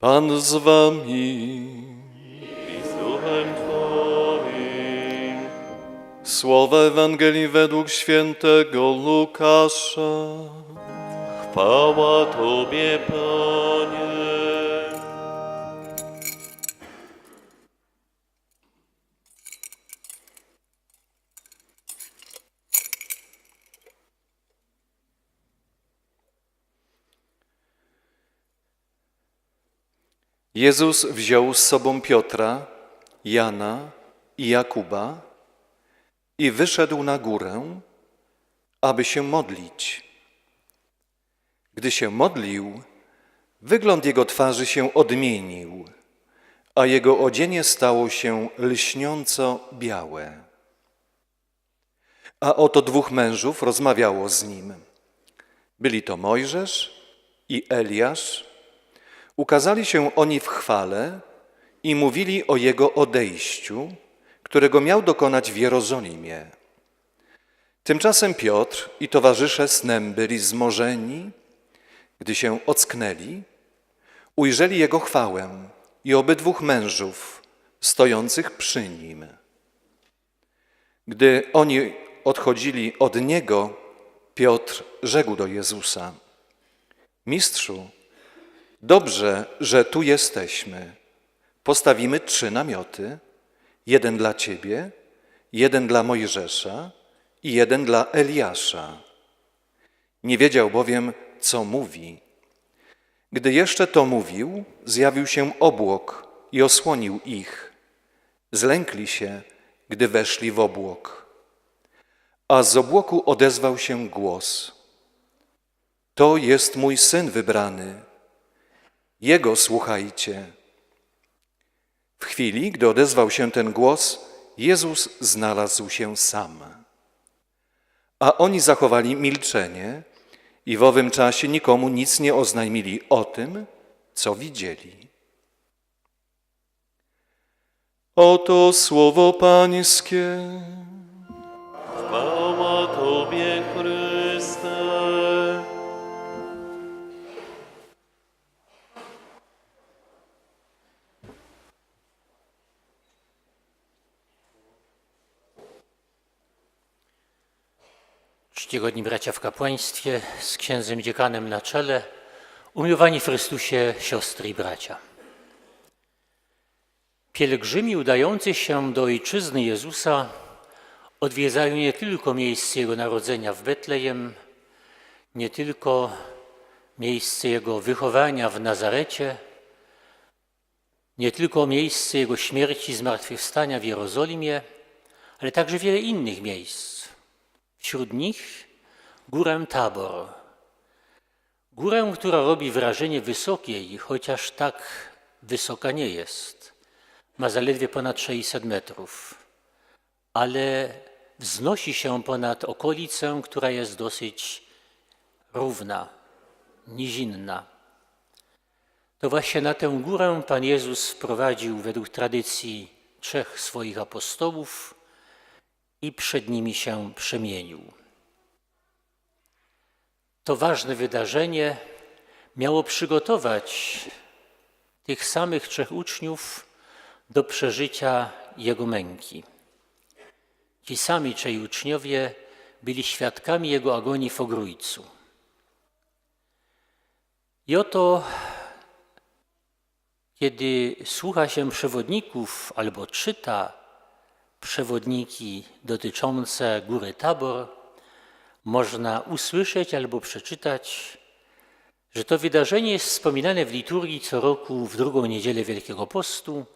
Pan z wami. i z duchem Twoim. Słowa Ewangelii według świętego Łukasza. Chwała Tobie, Panie. Jezus wziął z sobą Piotra, Jana i Jakuba i wyszedł na górę, aby się modlić. Gdy się modlił, wygląd jego twarzy się odmienił, a jego odzienie stało się lśniąco białe. A oto dwóch mężów rozmawiało z nim. Byli to Mojżesz i Eliasz, Ukazali się oni w chwale i mówili o jego odejściu, którego miał dokonać w Jerozolimie. Tymczasem Piotr i towarzysze snem byli zmorzeni, gdy się ocknęli, ujrzeli jego chwałę i obydwóch mężów stojących przy nim. Gdy oni odchodzili od niego, Piotr rzekł do Jezusa: Mistrzu, Dobrze, że tu jesteśmy. Postawimy trzy namioty: jeden dla ciebie, jeden dla Mojżesza i jeden dla Eliasza. Nie wiedział bowiem, co mówi. Gdy jeszcze to mówił, zjawił się obłok i osłonił ich. Zlękli się, gdy weszli w obłok. A z obłoku odezwał się głos: To jest mój syn wybrany jego słuchajcie. W chwili, gdy odezwał się ten głos, Jezus znalazł się sam. A oni zachowali milczenie i w owym czasie nikomu nic nie oznajmili o tym, co widzieli. Oto słowo Pańskie. Czcigodni bracia w kapłaństwie, z księdzem dziekanem na czele, umiłowani w Chrystusie siostry i bracia. Pielgrzymi udający się do ojczyzny Jezusa odwiedzają nie tylko miejsce Jego narodzenia w Betlejem, nie tylko miejsce Jego wychowania w Nazarecie, nie tylko miejsce Jego śmierci i zmartwychwstania w Jerozolimie, ale także wiele innych miejsc. Wśród nich górę Tabor. Górę, która robi wrażenie wysokiej, chociaż tak wysoka nie jest. Ma zaledwie ponad 600 metrów, ale wznosi się ponad okolicę, która jest dosyć równa, nizinna. To właśnie na tę górę Pan Jezus wprowadził według tradycji trzech swoich apostołów i przed nimi się przemienił. To ważne wydarzenie miało przygotować tych samych trzech uczniów do przeżycia Jego męki. Ci sami trzej uczniowie byli świadkami Jego agonii w Ogrójcu. I oto, kiedy słucha się przewodników albo czyta przewodniki dotyczące góry Tabor, można usłyszeć albo przeczytać, że to wydarzenie jest wspominane w liturgii co roku w drugą niedzielę Wielkiego Postu,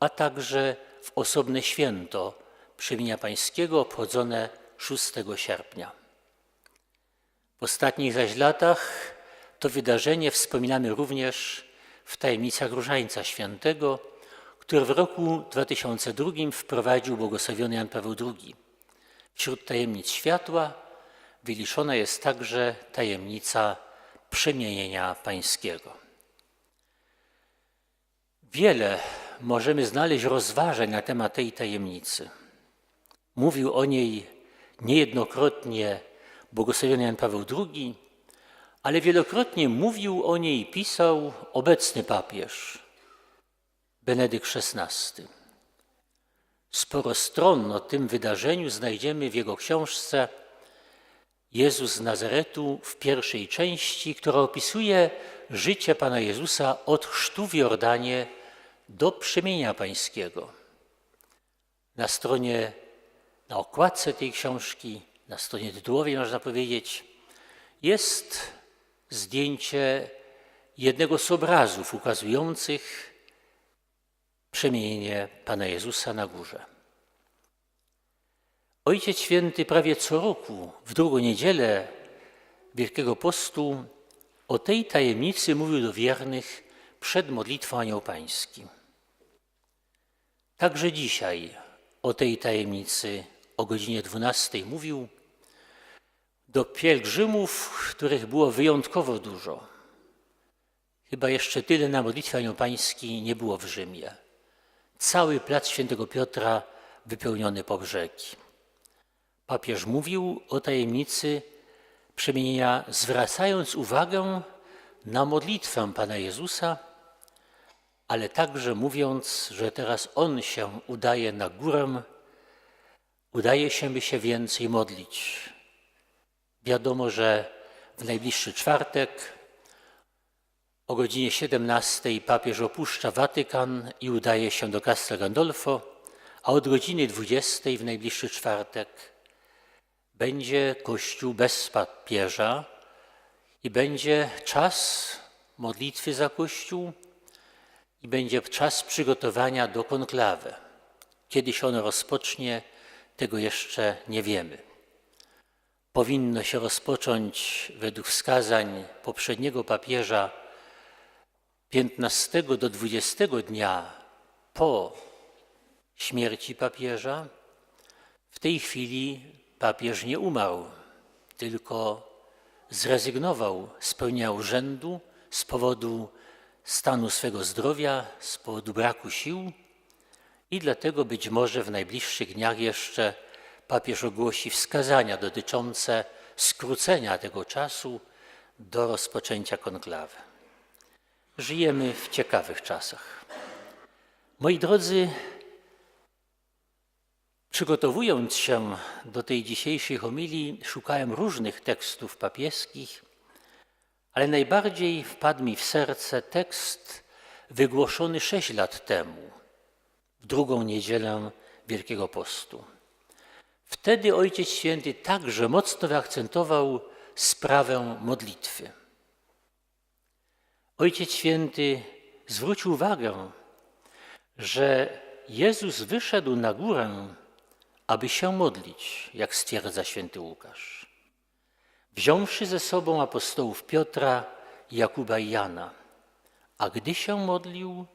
a także w osobne święto Przemienia Pańskiego obchodzone 6 sierpnia. W ostatnich zaś latach to wydarzenie wspominamy również w tajemnicach Różańca Świętego, który w roku 2002 wprowadził błogosławiony Jan Paweł II. Wśród tajemnic światła wyliczona jest także tajemnica przemienienia pańskiego. Wiele możemy znaleźć rozważań na temat tej tajemnicy. Mówił o niej niejednokrotnie błogosławiony Jan Paweł II, ale wielokrotnie mówił o niej i pisał obecny papież Benedykt XVI. Sporo stron o tym wydarzeniu znajdziemy w jego książce Jezus z Nazaretu w pierwszej części, która opisuje życie Pana Jezusa od chrztu w Jordanie do przemienia pańskiego. Na stronie, na okładce tej książki, na stronie tytułowej można powiedzieć, jest zdjęcie jednego z obrazów ukazujących przemienienie Pana Jezusa na górze. Ojciec Święty prawie co roku, w drugą niedzielę Wielkiego Postu, o tej tajemnicy mówił do wiernych przed modlitwą Anioł Pański. Także dzisiaj o tej tajemnicy o godzinie 12 mówił do pielgrzymów, których było wyjątkowo dużo. Chyba jeszcze tyle na modlitwie Anioł Pański nie było w Rzymie. Cały plac Świętego Piotra wypełniony po brzegi. Papież mówił o tajemnicy przemienienia, zwracając uwagę na modlitwę Pana Jezusa, ale także mówiąc, że teraz On się udaje na górę, udaje się, by się więcej modlić. Wiadomo, że w najbliższy czwartek o godzinie 17 papież opuszcza Watykan i udaje się do Castel Gandolfo, a od godziny 20 w najbliższy czwartek będzie Kościół bez papieża i będzie czas modlitwy za Kościół i będzie czas przygotowania do konklawy. Kiedy się ono rozpocznie, tego jeszcze nie wiemy. Powinno się rozpocząć według wskazań poprzedniego papieża 15 do 20 dnia po śmierci papieża. W tej chwili papież nie umarł, tylko zrezygnował z pełnienia urzędu z powodu stanu swego zdrowia, z powodu braku sił i dlatego być może w najbliższych dniach jeszcze papież ogłosi wskazania dotyczące skrócenia tego czasu do rozpoczęcia konklawy. Żyjemy w ciekawych czasach. Moi drodzy, przygotowując się do tej dzisiejszej homilii, szukałem różnych tekstów papieskich, ale najbardziej wpadł mi w serce tekst wygłoszony sześć lat temu, w drugą niedzielę Wielkiego Postu. Wtedy Ojciec Święty także mocno wyakcentował sprawę modlitwy. Ojciec Święty zwrócił uwagę, że Jezus wyszedł na górę, aby się modlić, jak stwierdza święty Łukasz. Wziąwszy ze sobą apostołów Piotra, Jakuba i Jana, a gdy się modlił,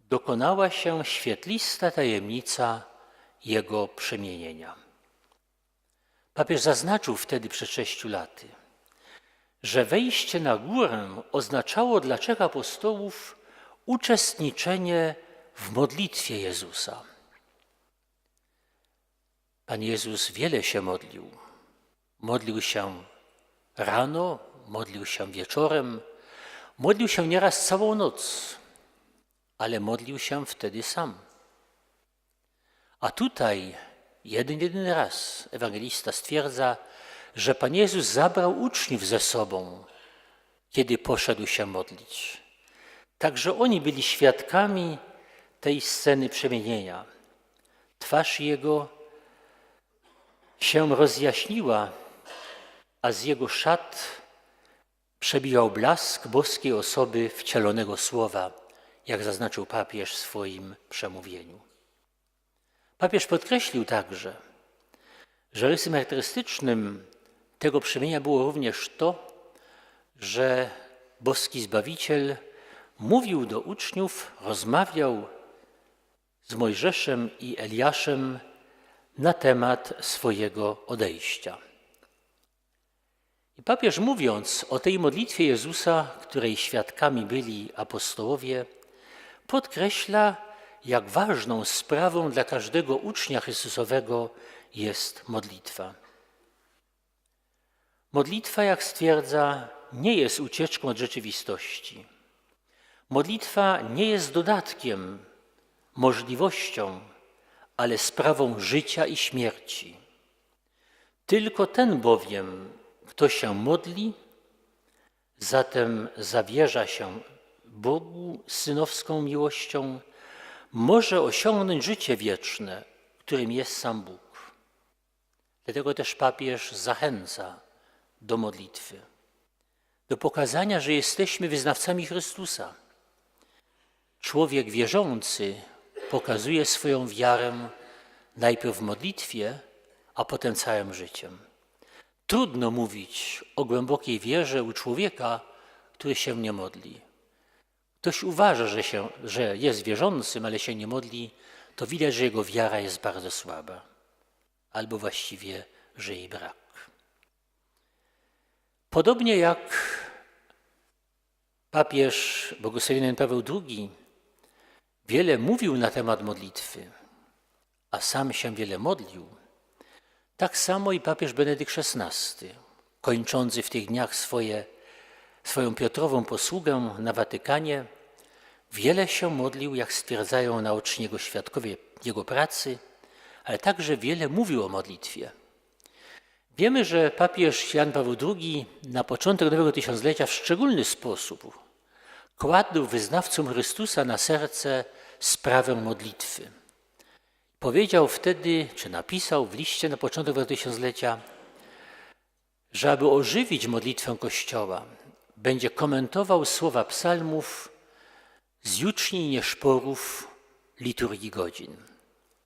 dokonała się świetlista tajemnica jego przemienienia. Papież zaznaczył wtedy przed sześciu laty, że wejście na górę oznaczało dla trzech apostołów uczestniczenie w modlitwie Jezusa. Pan Jezus wiele się modlił. Modlił się rano, modlił się wieczorem, modlił się nieraz całą noc, ale modlił się wtedy sam. A tutaj jeden, jedyny raz ewangelista stwierdza, że Pan Jezus zabrał uczniów ze sobą, kiedy poszedł się modlić. Także oni byli świadkami tej sceny przemienienia. Twarz Jego się rozjaśniła, a z Jego szat przebijał blask boskiej osoby wcielonego słowa, jak zaznaczył papież w swoim przemówieniu. Papież podkreślił także, że rysem charakterystycznym tego przemienia było również to, że boski Zbawiciel mówił do uczniów, rozmawiał z Mojżeszem i Eliaszem na temat swojego odejścia. I papież mówiąc o tej modlitwie Jezusa, której świadkami byli apostołowie, podkreśla, jak ważną sprawą dla każdego ucznia Chrystusowego jest modlitwa. Modlitwa, jak stwierdza nie jest ucieczką od rzeczywistości. Modlitwa nie jest dodatkiem, możliwością, ale sprawą życia i śmierci. Tylko ten bowiem, kto się modli, zatem zawierza się Bogu synowską miłością, może osiągnąć życie wieczne, którym jest sam Bóg. Dlatego też papież zachęca do modlitwy, do pokazania, że jesteśmy wyznawcami Chrystusa. Człowiek wierzący pokazuje swoją wiarę najpierw w modlitwie, a potem całym życiem. Trudno mówić o głębokiej wierze u człowieka, który się nie modli. Ktoś uważa, że, się, że jest wierzącym, ale się nie modli, to widać, że jego wiara jest bardzo słaba, albo właściwie, że jej brak. Podobnie jak papież błogosławiony Paweł II wiele mówił na temat modlitwy, a sam się wiele modlił, tak samo i papież Benedykt XVI, kończący w tych dniach swoje, swoją Piotrową posługę na Watykanie, wiele się modlił, jak stwierdzają naoczni jego świadkowie jego pracy, ale także wiele mówił o modlitwie. Wiemy, że papież Jan Paweł II na początek nowego tysiąclecia w szczególny sposób kładł wyznawcom Chrystusa na serce sprawę modlitwy. Powiedział wtedy, czy napisał w liście na początek nowego tysiąclecia, że aby ożywić modlitwę Kościoła, będzie komentował słowa psalmów z juczni nieszporów liturgii godzin.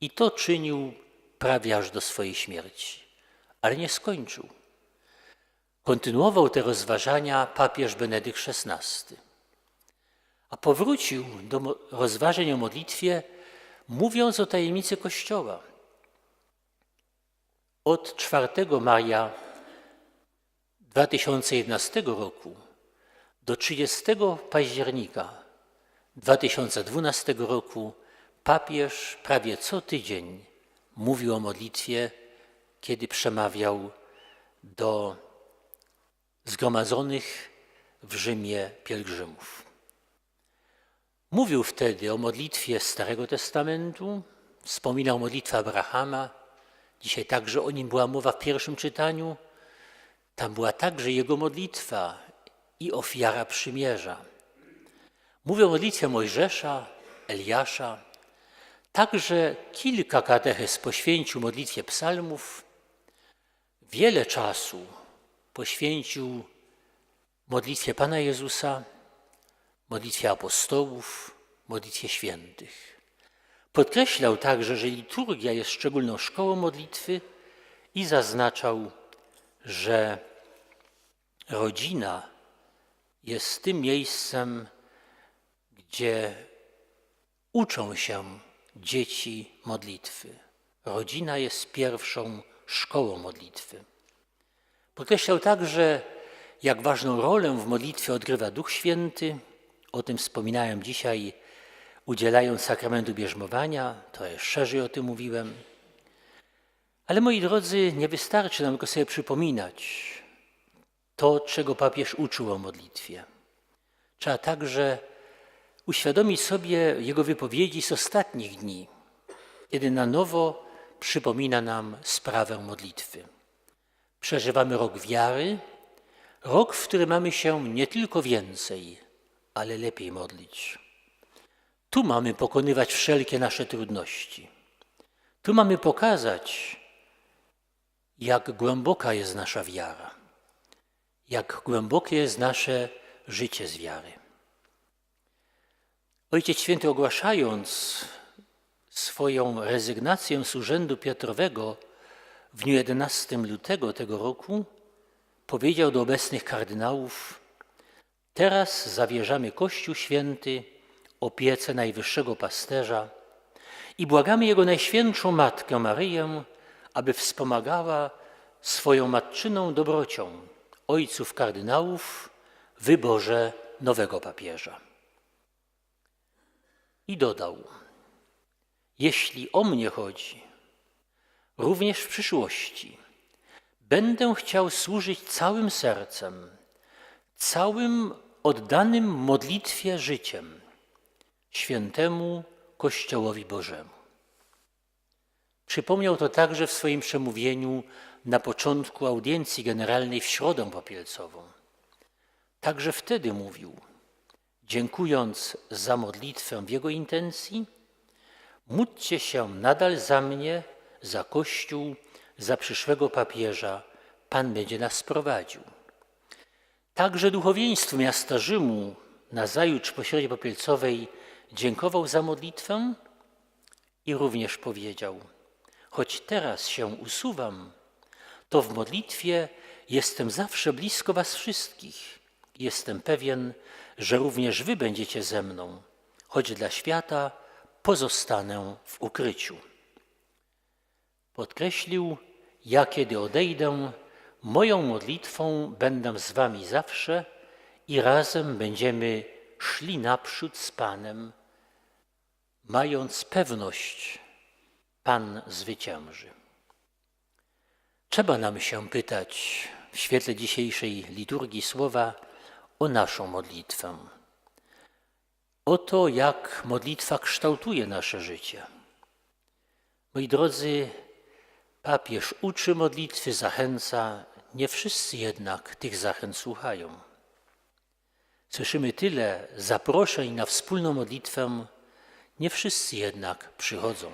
I to czynił prawie aż do swojej śmierci, ale nie skończył. Kontynuował te rozważania papież Benedykt XVI, a powrócił do rozważań o modlitwie, mówiąc o tajemnicy Kościoła. Od 4 maja 2011 roku do 30 października 2012 roku papież prawie co tydzień mówił o modlitwie, kiedy przemawiał do zgromadzonych w Rzymie pielgrzymów. Mówił wtedy o modlitwie Starego Testamentu, wspominał modlitwę Abrahama, dzisiaj także o nim była mowa w pierwszym czytaniu. Tam była także jego modlitwa i ofiara przymierza. Mówię o modlitwie Mojżesza, Eliasza. Także kilka katechez poświęcił modlitwie psalmów. Wiele czasu poświęcił modlitwie Pana Jezusa, modlitwie apostołów, modlitwie świętych. Podkreślał także, że liturgia jest szczególną szkołą modlitwy i zaznaczał, że rodzina jest tym miejscem, gdzie uczą się dzieci modlitwy. Rodzina jest pierwszą szkołą modlitwy. Podkreślał także, jak ważną rolę w modlitwie odgrywa Duch Święty. O tym wspominałem dzisiaj, udzielając sakramentu bierzmowania, trochę szerzej o tym mówiłem. Ale moi drodzy, nie wystarczy nam tylko sobie przypominać to, czego papież uczył o modlitwie. Trzeba także uświadomić sobie jego wypowiedzi z ostatnich dni, kiedy na nowo przypomina nam sprawę modlitwy. Przeżywamy rok wiary, rok, w którym mamy się nie tylko więcej, ale lepiej modlić. Tu mamy pokonywać wszelkie nasze trudności. Tu mamy pokazać, jak głęboka jest nasza wiara, jak głębokie jest nasze życie z wiary. Ojciec Święty ogłaszając swoją rezygnację z urzędu Piotrowego w dniu 11 lutego tego roku powiedział do obecnych kardynałów: Teraz zawierzamy Kościół Święty opiece Najwyższego Pasterza i błagamy Jego Najświętszą Matkę Maryję, aby wspomagała swoją matczyną dobrocią ojców kardynałów w wyborze nowego papieża. I dodał: Jeśli o mnie chodzi, również w przyszłości będę chciał służyć całym sercem całym oddanym modlitwie życiem świętemu Kościołowi Bożemu. Przypomniał to także w swoim przemówieniu na początku audiencji generalnej w Środę Popielcową. Także wtedy mówił, dziękując za modlitwę w jego intencji, módlcie się nadal za mnie, za Kościół, za przyszłego papieża. Pan będzie nas prowadził. Także duchowieństwu miasta Rzymu nazajutrz po środzie popielcowej dziękował za modlitwę i również powiedział: Choć teraz się usuwam, to w modlitwie jestem zawsze blisko Was wszystkich. Jestem pewien, że również Wy będziecie ze mną, choć dla świata pozostanę w ukryciu. Podkreślił: Ja, kiedy odejdę, moją modlitwą będę z Wami zawsze i razem będziemy szli naprzód z Panem, mając pewność, Pan zwycięży. Trzeba nam się pytać w świetle dzisiejszej liturgii słowa o naszą modlitwę. O to, jak modlitwa kształtuje nasze życie. Moi drodzy, papież uczy modlitwy, zachęca, nie wszyscy jednak tych zachęt słuchają. Słyszymy tyle zaproszeń na wspólną modlitwę, nie wszyscy jednak przychodzą.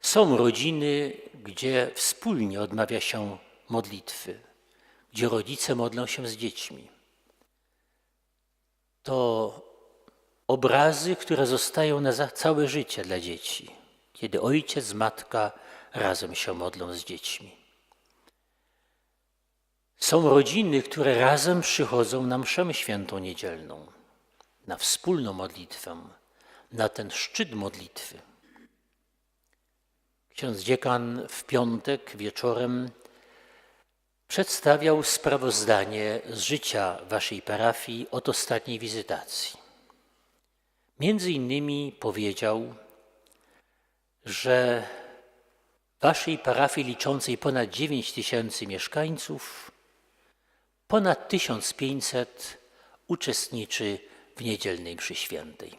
Są rodziny, gdzie wspólnie odmawia się modlitwy, gdzie rodzice modlą się z dziećmi. To obrazy, które zostają na całe życie dla dzieci, kiedy ojciec, matka razem się modlą z dziećmi. Są rodziny, które razem przychodzą na mszę świętą niedzielną, na wspólną modlitwę, na ten szczyt modlitwy. Ksiądz dziekan w piątek wieczorem przedstawiał sprawozdanie z życia waszej parafii od ostatniej wizytacji. Między innymi powiedział, że waszej parafii liczącej ponad 9 tysięcy mieszkańców, ponad 1500 uczestniczy w niedzielnej mszy świętej.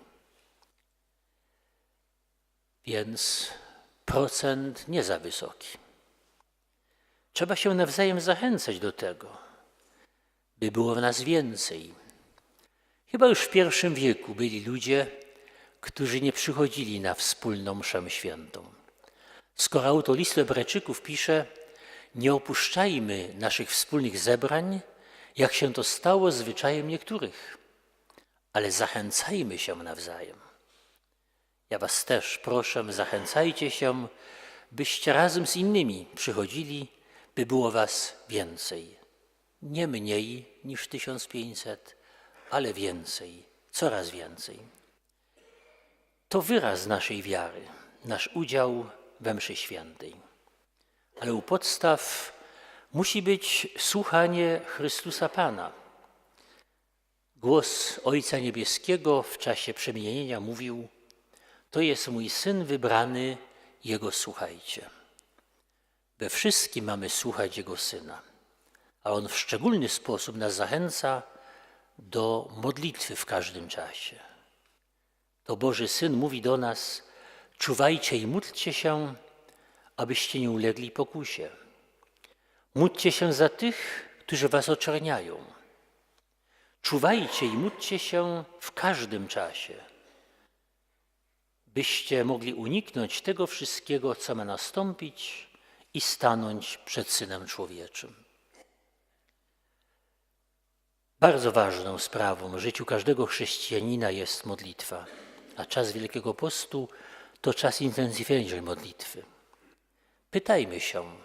Więc procent nie za wysoki. Trzeba się nawzajem zachęcać do tego, by było w nas więcej. Chyba już w pierwszym wieku byli ludzie, którzy nie przychodzili na wspólną mszę świętą. Skoro autor listu pisze, nie opuszczajmy naszych wspólnych zebrań, jak się to stało zwyczajem niektórych, ale zachęcajmy się nawzajem. Ja Was też proszę, zachęcajcie się, byście razem z innymi przychodzili, by było Was więcej. Nie mniej niż 1500, ale więcej, coraz więcej. To wyraz naszej wiary, nasz udział we mszy świętej. Ale u podstaw musi być słuchanie Chrystusa Pana. Głos Ojca Niebieskiego w czasie przemienienia mówił: To jest mój syn wybrany, jego słuchajcie. We wszystkim mamy słuchać Jego syna, a on w szczególny sposób nas zachęca do modlitwy w każdym czasie. To Boży Syn mówi do nas: czuwajcie i módlcie się, abyście nie ulegli pokusie. Módlcie się za tych, którzy was oczerniają. Czuwajcie i módlcie się w każdym czasie, byście mogli uniknąć tego wszystkiego, co ma nastąpić i stanąć przed Synem Człowieczym. Bardzo ważną sprawą w życiu każdego chrześcijanina jest modlitwa, a czas Wielkiego Postu to czas intensyfniejszej modlitwy. Pytajmy się,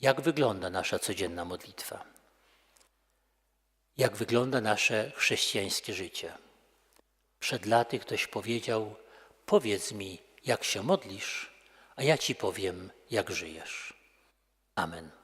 jak wygląda nasza codzienna modlitwa? Jak wygląda nasze chrześcijańskie życie? Przed laty ktoś powiedział: Powiedz mi, jak się modlisz, a ja ci powiem, jak żyjesz. Amen.